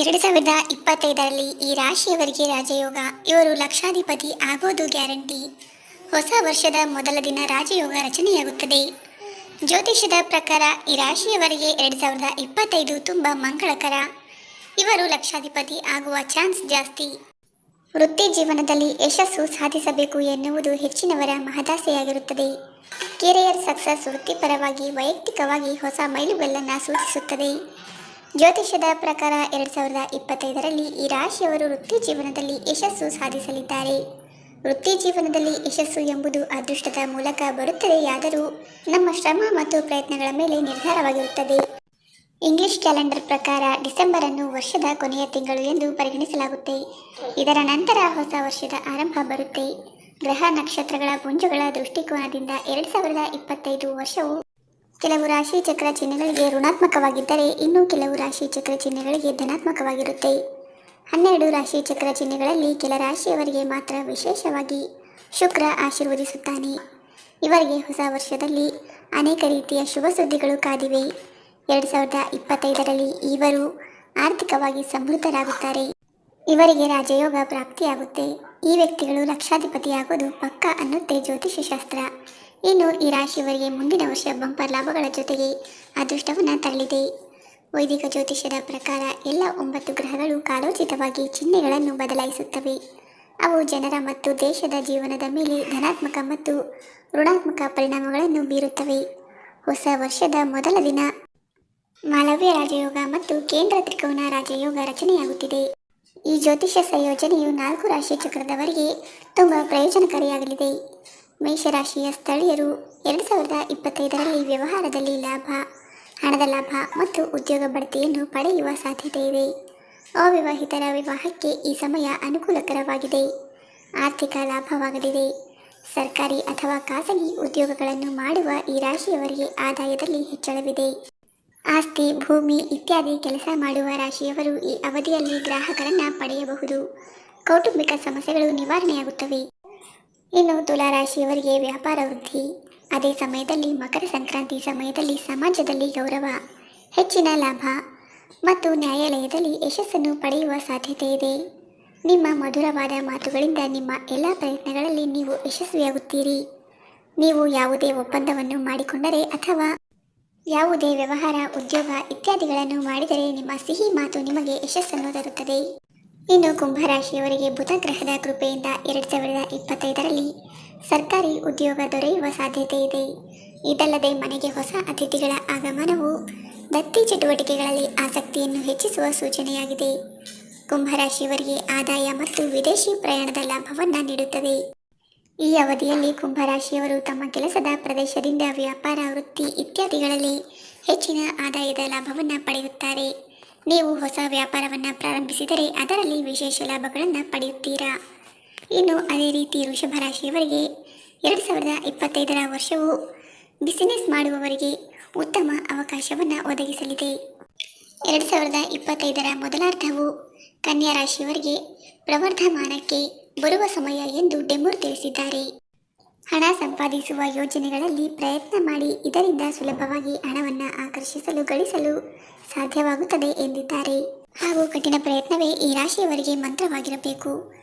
ಎರಡು ಸಾವಿರದ ಇಪ್ಪತ್ತೈದರಲ್ಲಿ ಈ ರಾಶಿಯವರಿಗೆ ರಾಜಯೋಗ, ಇವರು ಲಕ್ಷಾಧಿಪತಿ ಆಗೋದು ಗ್ಯಾರಂಟಿ. ಹೊಸ ವರ್ಷದ ಮೊದಲ ದಿನ ರಾಜಯೋಗ ರಚನೆಯಾಗುತ್ತದೆ. ಜ್ಯೋತಿಷ್ಯದ ಪ್ರಕಾರ ಈ ರಾಶಿಯವರಿಗೆ ಎರಡು ಸಾವಿರದ ಇಪ್ಪತ್ತೈದು ತುಂಬ ಮಂಗಳಕರ. ಇವರು ಲಕ್ಷಾಧಿಪತಿ ಆಗುವ ಚಾನ್ಸ್ ಜಾಸ್ತಿ. ವೃತ್ತಿ ಜೀವನದಲ್ಲಿ ಯಶಸ್ಸು ಸಾಧಿಸಬೇಕು ಎನ್ನುವುದು ಹೆಚ್ಚಿನವರ ಮಹದಾಸೆಯಾಗಿರುತ್ತದೆ. ಕೆರಿಯರ್ ಸಕ್ಸಸ್ ವೃತ್ತಿಪರವಾಗಿ, ವೈಯಕ್ತಿಕವಾಗಿ ಹೊಸ ಮೈಲುಗಲ್ಲನ್ನು ಸೂಚಿಸುತ್ತದೆ. ಜ್ಯೋತಿಷ್ಯದ ಪ್ರಕಾರ ಎರಡು ಸಾವಿರದ ಇಪ್ಪತ್ತೈದರಲ್ಲಿ ಈ ರಾಶಿಯವರು ವೃತ್ತಿ ಜೀವನದಲ್ಲಿ ಯಶಸ್ಸು ಸಾಧಿಸಲಿದ್ದಾರೆ. ವೃತ್ತಿ ಜೀವನದಲ್ಲಿ ಯಶಸ್ಸು ಎಂಬುದು ಅದೃಷ್ಟದ ಮೂಲಕ ಬರುತ್ತದೆಯಾದರೂ ನಮ್ಮ ಶ್ರಮ ಮತ್ತು ಪ್ರಯತ್ನಗಳ ಮೇಲೆ ನಿರ್ಧಾರವಾಗಿರುತ್ತದೆ. ಇಂಗ್ಲಿಷ್ ಕ್ಯಾಲೆಂಡರ್ ಪ್ರಕಾರ ಡಿಸೆಂಬರ್ ಅನ್ನು ವರ್ಷದ ಕೊನೆಯ ತಿಂಗಳು ಎಂದು ಪರಿಗಣಿಸಲಾಗುತ್ತೆ. ಇದರ ನಂತರ ಹೊಸ ವರ್ಷದ ಆರಂಭ ಬರುತ್ತೆ. ಗ್ರಹ ನಕ್ಷತ್ರಗಳ ಪುಂಜುಗಳ ದೃಷ್ಟಿಕೋನದಿಂದ ಎರಡು ಸಾವಿರದ ಇಪ್ಪತ್ತೈದು ವರ್ಷವು ಕೆಲವು ರಾಶಿ ಚಕ್ರ ಚಿಹ್ನೆಗಳಿಗೆ ಋಣಾತ್ಮಕವಾಗಿದ್ದರೆ ಇನ್ನೂ ಕೆಲವು ರಾಶಿ ಚಕ್ರ ಚಿಹ್ನೆಗಳಿಗೆ ಧನಾತ್ಮಕವಾಗಿರುತ್ತೆ. ಹನ್ನೆರಡು ರಾಶಿ ಚಕ್ರ ಚಿಹ್ನೆಗಳಲ್ಲಿ ಕೆಲ ರಾಶಿಯವರಿಗೆ ಮಾತ್ರ ವಿಶೇಷವಾಗಿ ಶುಕ್ರ ಆಶೀರ್ವದಿಸುತ್ತಾನೆ. ಇವರಿಗೆ ಹೊಸ ವರ್ಷದಲ್ಲಿ ಅನೇಕ ರೀತಿಯ ಶುಭ ಸುದ್ದಿಗಳು ಕಾದಿವೆ. ಎರಡು ಸಾವಿರದ ಇಪ್ಪತ್ತೈದರಲ್ಲಿ ಇವರು ಆರ್ಥಿಕವಾಗಿ ಸಮೃದ್ಧರಾಗುತ್ತಾರೆ. ಇವರಿಗೆ ರಾಜಯೋಗ ಪ್ರಾಪ್ತಿಯಾಗುತ್ತೆ. ಈ ವ್ಯಕ್ತಿಗಳು ಲಕ್ಷಾಧಿಪತಿಯಾಗೋದು ಪಕ್ಕ ಅನ್ನುತ್ತೆ ಜ್ಯೋತಿಷ್ಯ ಶಾಸ್ತ್ರ ಇನ್ನು ಈ ರಾಶಿಯವರಿಗೆ ಮುಂದಿನ ವರ್ಷ ಬಂಪರ್ ಲಾಭಗಳ ಜೊತೆಗೆ ಅದೃಷ್ಟವನ್ನು ತರಲಿದೆ. ವೈದಿಕ ಜ್ಯೋತಿಷ್ಯದ ಪ್ರಕಾರ ಎಲ್ಲ ಒಂಬತ್ತು ಗ್ರಹಗಳು ಕಾಲೋಚಿತವಾಗಿ ಚಿಹ್ನೆಗಳನ್ನು ಬದಲಾಯಿಸುತ್ತವೆ. ಅವು ಜನರ ಮತ್ತು ದೇಶದ ಜೀವನದ ಮೇಲೆ ಧನಾತ್ಮಕ ಮತ್ತು ಋಣಾತ್ಮಕ ಪರಿಣಾಮಗಳನ್ನು ಬೀರುತ್ತವೆ. ಹೊಸ ವರ್ಷದ ಮೊದಲ ದಿನ ಮಾಲವ್ಯ ರಾಜಯೋಗ ಮತ್ತು ಕೇಂದ್ರ ತ್ರಿಕೋನ ರಾಜಯೋಗ ರಚನೆಯಾಗುತ್ತಿದೆ. ಈ ಜ್ಯೋತಿಷ್ಯ ಸಂಯೋಜನೆಯು ನಾಲ್ಕು ರಾಶಿ ಚಕ್ರದವರಿಗೆ ತುಂಬ ಪ್ರಯೋಜನಕಾರಿಯಾಗಲಿದೆ. ಮೇಷರಾಶಿಯ ಸ್ಥಳೀಯರು ಎರಡು ಸಾವಿರದ ಇಪ್ಪತ್ತೈದರಲ್ಲಿ ವ್ಯವಹಾರದಲ್ಲಿ ಲಾಭ, ಹಣದ ಲಾಭ ಮತ್ತು ಉದ್ಯೋಗ ಬಡ್ತಿಯನ್ನು ಪಡೆಯುವ ಸಾಧ್ಯತೆ ಇದೆ. ಅವಿವಾಹಿತರ ವಿವಾಹಕ್ಕೆ ಈ ಸಮಯ ಅನುಕೂಲಕರವಾಗಿದೆ. ಆರ್ಥಿಕ ಲಾಭವಾಗಲಿದೆ. ಸರ್ಕಾರಿ ಅಥವಾ ಖಾಸಗಿ ಉದ್ಯೋಗಗಳನ್ನು ಮಾಡುವ ಈ ರಾಶಿಯವರಿಗೆ ಆದಾಯದಲ್ಲಿ ಹೆಚ್ಚಳವಿದೆ. ಆಸ್ತಿ, ಭೂಮಿ ಇತ್ಯಾದಿ ಕೆಲಸ ಮಾಡುವ ರಾಶಿಯವರು ಈ ಅವಧಿಯಲ್ಲಿ ಗ್ರಾಹಕರನ್ನು ಪಡೆಯಬಹುದು. ಕೌಟುಂಬಿಕ ಸಮಸ್ಯೆಗಳು ನಿವಾರಣೆಯಾಗುತ್ತವೆ. ಇನ್ನು ತುಲಾರಾಶಿಯವರಿಗೆ ವ್ಯಾಪಾರ ವೃದ್ಧಿ. ಅದೇ ಸಮಯದಲ್ಲಿ ಮಕರ ಸಂಕ್ರಾಂತಿ ಸಮಯದಲ್ಲಿ ಸಮಾಜದಲ್ಲಿ ಗೌರವ, ಹೆಚ್ಚಿನ ಲಾಭ ಮತ್ತು ನ್ಯಾಯಾಲಯದಲ್ಲಿ ಯಶಸ್ಸನ್ನು ಪಡೆಯುವ ಸಾಧ್ಯತೆ ಇದೆ. ನಿಮ್ಮ ಮಧುರವಾದ ಮಾತುಗಳಿಂದ ನಿಮ್ಮ ಎಲ್ಲ ಪ್ರಯತ್ನಗಳಲ್ಲಿ ನೀವು ಯಶಸ್ವಿಯಾಗುತ್ತೀರಿ. ನೀವು ಯಾವುದೇ ಒಪ್ಪಂದವನ್ನು ಮಾಡಿಕೊಂಡರೆ ಅಥವಾ ಯಾವುದೇ ವ್ಯವಹಾರ, ಉದ್ಯೋಗ ಇತ್ಯಾದಿಗಳನ್ನು ಮಾಡಿದರೆ ನಿಮ್ಮ ಸಿಹಿ ಮಾತು ನಿಮಗೆ ಯಶಸ್ಸನ್ನು ತರುತ್ತದೆ. ಇನ್ನು ಕುಂಭರಾಶಿಯವರಿಗೆ ಬುಧ ಗ್ರಹದ ಕೃಪೆಯಿಂದ ಎರಡು ಸಾವಿರದ ಇಪ್ಪತ್ತೈದರಲ್ಲಿ ಸರ್ಕಾರಿ ಉದ್ಯೋಗ ದೊರೆಯುವ ಸಾಧ್ಯತೆ ಇದೆ. ಇದಲ್ಲದೆ ಮನೆಗೆ ಹೊಸ ಅತಿಥಿಗಳ ಆಗಮನವು ದತ್ತಿ ಚಟುವಟಿಕೆಗಳಲ್ಲಿ ಆಸಕ್ತಿಯನ್ನು ಹೆಚ್ಚಿಸುವ ಸೂಚನೆಯಾಗಿದೆ. ಕುಂಭರಾಶಿಯವರಿಗೆ ಆದಾಯ ಮತ್ತು ವಿದೇಶಿ ಪ್ರಯಾಣದ ಲಾಭವನ್ನು ನೀಡುತ್ತದೆ. ಈ ಅವಧಿಯಲ್ಲಿ ಕುಂಭರಾಶಿಯವರು ತಮ್ಮ ಕೆಲಸದ ಪ್ರದೇಶದಿಂದ ವ್ಯಾಪಾರ, ವೃತ್ತಿ ಇತ್ಯಾದಿಗಳಲ್ಲಿ ಹೆಚ್ಚಿನ ಆದಾಯದ ಲಾಭವನ್ನು ಪಡೆಯುತ್ತಾರೆ. ನೀವು ಹೊಸ ವ್ಯಾಪಾರವನ್ನು ಪ್ರಾರಂಭಿಸಿದರೆ ಅದರಲ್ಲಿ ವಿಶೇಷ ಲಾಭಗಳನ್ನು ಪಡೆಯುತ್ತೀರಾ? ಇನ್ನು ಅದೇ ರೀತಿ ವೃಷಭ ರಾಶಿಯವರಿಗೆ ಎರಡು ಸಾವಿರದ ಇಪ್ಪತ್ತೈದರ ವರ್ಷವು ಬಿಸಿನೆಸ್ ಮಾಡುವವರಿಗೆ ಉತ್ತಮ ಅವಕಾಶವನ್ನು ಒದಗಿಸಲಿದೆ. ಎರಡು ಸಾವಿರದ ಇಪ್ಪತ್ತೈದರ ಮೊದಲಾರ್ಧವು ಕನ್ಯಾ ರಾಶಿಯವರಿಗೆ ಪ್ರವರ್ಧಮಾನಕ್ಕೆ ಬರುವ ಸಮಯ ಎಂದು ಡೆಮೂರ್ ತಿಳಿಸಿದ್ದಾರೆ. ಹಣ ಸಂಪಾದಿಸುವ ಯೋಜನೆಗಳಲ್ಲಿ ಪ್ರಯತ್ನ ಮಾಡಿ, ಇದರಿಂದ ಸುಲಭವಾಗಿ ಹಣವನ್ನು ಆಕರ್ಷಿಸಲು, ಗಳಿಸಲು ಸಾಧ್ಯವಾಗುತ್ತದೆ ಎಂದಿದ್ದಾರೆ. ಹಾಗೂ ಕಠಿಣ ಪ್ರಯತ್ನವೇ ಈ ರಾಶಿಯವರಿಗೆ ಮಂತ್ರವಾಗಿರಬೇಕು.